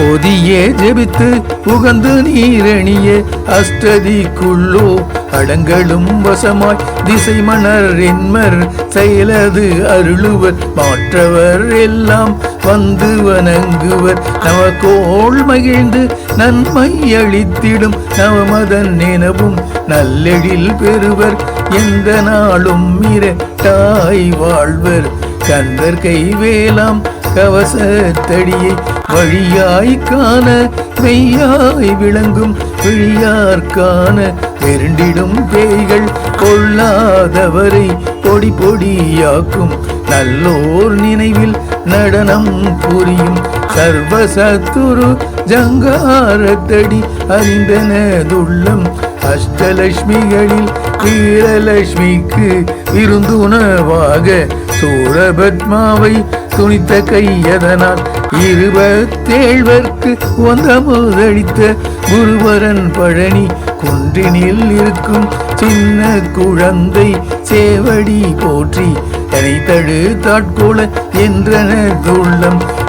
ஓதியே ஜெபித்து உகந்து நீரணிய அஷ்டதிக்குள்ளோ அடங்களும் வசமாய் திசை மணர் என்மர் செயலது அருளுவர். மாற்றவர் எல்லாம் வந்து வணங்குவர். நவகோள் மகிழ்ந்து நன்மை அளித்திடும் நவமதன் நினவும் நல்லெழில் பெறுவர். எந்த நாளும் மிரட்டாய் வாழ்வர். கந்தர் கைவேலாம் கவசத்தடியை வழியாய் காண மெய்யாய் விளங்கும் விழியார் காண வெருண்டிடும் பேய்கள் கொள்ளாதவரை பொடி பொடியாக்கும் நல்லோர் நினைவில் நடனம் புரியும் சர்வசத்துரு ஜங்காரத்தடி அறிந்தனதுள்ளம். அஷ்டலட்சுமிகளில் வீரலட்சுமிக்கு விருந்துணவாக சூரபத்மாவை துணித்த கையதனால் இருபத்தேழ்வர்க்கு ஒந்தமுதளித்த குருவரன் பழனி குன்றினில் இருக்கும் சின்ன குழந்தை சேவடி போற்றி தனி தழு தாட்கோள என்றன துள்ளம்.